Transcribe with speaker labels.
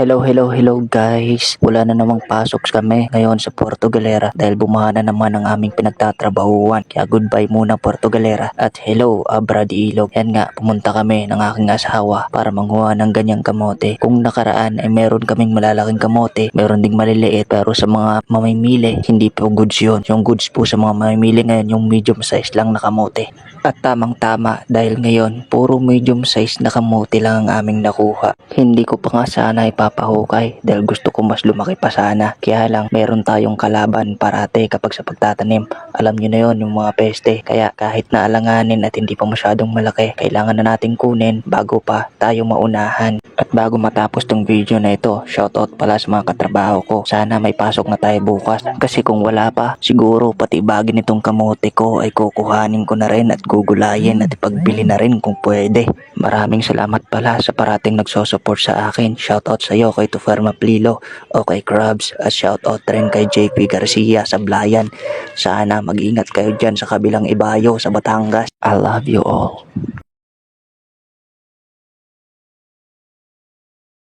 Speaker 1: Hello, hello, hello guys. Wala na namang pasok kami ngayon sa Puerto Galera dahil bumaha na naman ang aming pinagtatrabahuan. Kaya goodbye muna Puerto Galera. At hello, Abrad Ilog. Yan nga, pumunta kami ng aking asawa para manghuha ng ganyang kamote. Kung nakaraan ay meron kaming malalaking kamote, meron ding maliliit pero sa mga mamimili, hindi po goods yun. Yung goods po sa mga mamimili ngayon, yung medium size lang na kamote. At tamang tama dahil ngayon puro medium size na kamote lang ang aming nakuha. Hindi ko pa nga sana ipapahukay dahil gusto ko mas lumaki pa sana. Kaya lang meron tayong kalaban parate kapag sa pagtatanim. Alam nyo na yon yung mga peste. Kaya kahit na alanganin at hindi pa masyadong malaki, kailangan na nating kunin bago pa tayo maunahan. At bago matapos tong video na ito, shoutout pala sa mga katrabaho ko. Sana may pasok na tayo bukas. Kasi kung wala pa, siguro pati bagin nitong kamote ko ay kukuhanin ko na rin at gugulayin at ipagbili na rin kung pwede. Maraming salamat pala sa parating nagsosupport sa akin. Shoutout sa iyo kay Tuferma Plilo o kay Krabs at shoutout rin kay JP Garcia sa Blayan. Sana mag-ingat kayo dyan sa kabilang ibayo sa Batangas. I love you all.